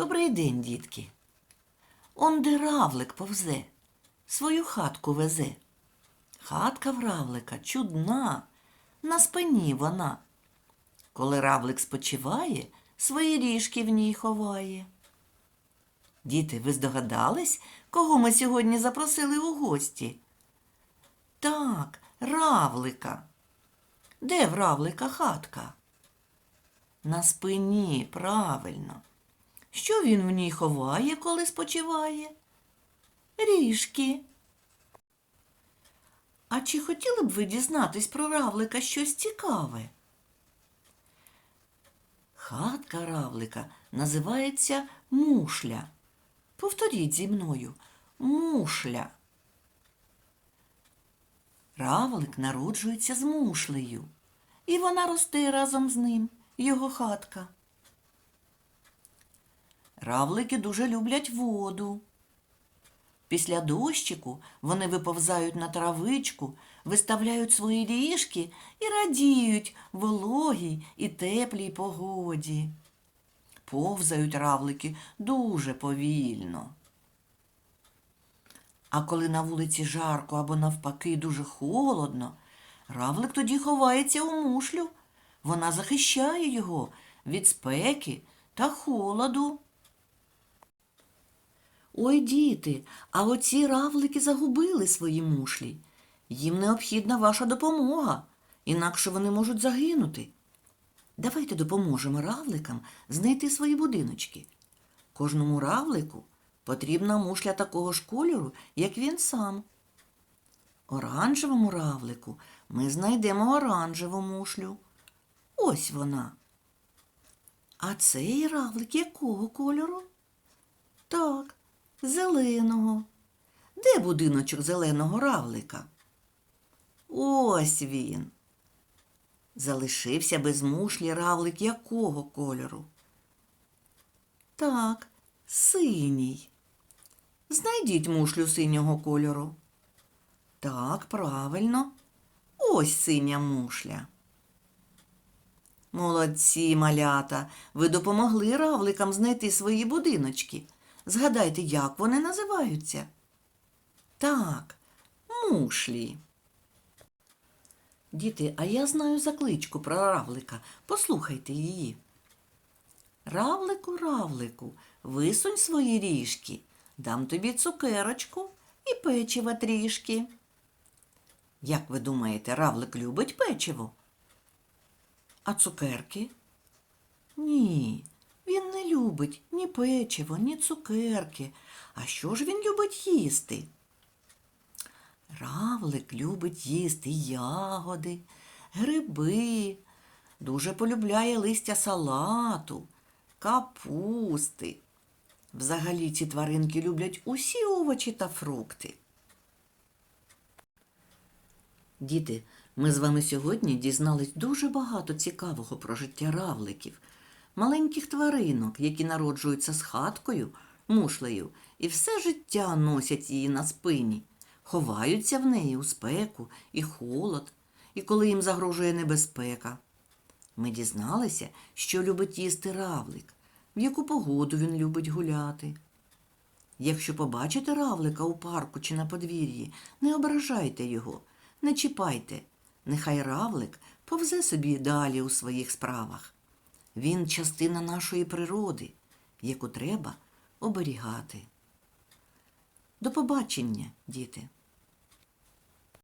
Добрий день, дітки. Он де равлик повзе, свою хатку везе. Хатка в равлика чудна, на спині вона. Коли равлик спочиває, свої ріжки в ній ховає. Діти, ви здогадались, кого ми сьогодні запросили у гості? Так, равлика. Де в равлика хатка? На спині, правильно. Що він в ній ховає, коли спочиває? Ріжки. А чи хотіли б ви дізнатись про равлика щось цікаве? Хатка равлика називається мушля. Повторіть зі мною мушля. Равлик народжується з мушлею, і вона росте разом з ним, його хатка. Равлики дуже люблять воду. Після дощику вони виповзають на травичку, виставляють свої ріжки і радіють вологій і теплій погоді. Повзають равлики дуже повільно. А коли на вулиці жарко або навпаки дуже холодно, равлик тоді ховається у мушлю. Вона захищає його від спеки та холоду. Ой, діти, а оці равлики загубили свої мушлі. Їм необхідна ваша допомога, інакше вони можуть загинути. Давайте допоможемо равликам знайти свої будиночки. Кожному равлику потрібна мушля такого ж кольору, як він сам. Оранжевому равлику ми знайдемо оранжеву мушлю. Ось вона. А цей равлик якого кольору? Так, зеленого. Де будиночок зеленого равлика? Ось він. Залишився без мушлі равлик якого кольору? Так, синій. Знайдіть мушлю синього кольору. Так, правильно. Ось синя мушля. Молодці, малята, ви допомогли равликам знайти свої будиночки. Згадайте, як вони називаються? Так, мушлі. Діти, а я знаю закличку про равлика. Послухайте її. Равлику, равлику, висунь свої ріжки, дам тобі цукерочку і печива трішки. Як ви думаєте, равлик любить печиво? А цукерки? Ні, він не любить ні печиво, ні цукерки. А що ж він любить їсти? Равлик любить їсти ягоди, гриби, дуже полюбляє листя салату, капусти. Взагалі ці тваринки люблять усі овочі та фрукти. Діти, ми з вами сьогодні дізнались дуже багато цікавого про життя равликів, маленьких тваринок, які народжуються з хаткою, мушлею, і все життя носять її на спині, ховаються в неї у спеку і холод, і коли їм загрожує небезпека. Ми дізналися, що любить їсти равлик, в яку погоду він любить гуляти. Якщо побачите равлика у парку чи на подвір'ї, не ображайте його, не чіпайте. Нехай равлик повзе собі далі у своїх справах. Він частина нашої природи, яку треба оберігати. До побачення, діти!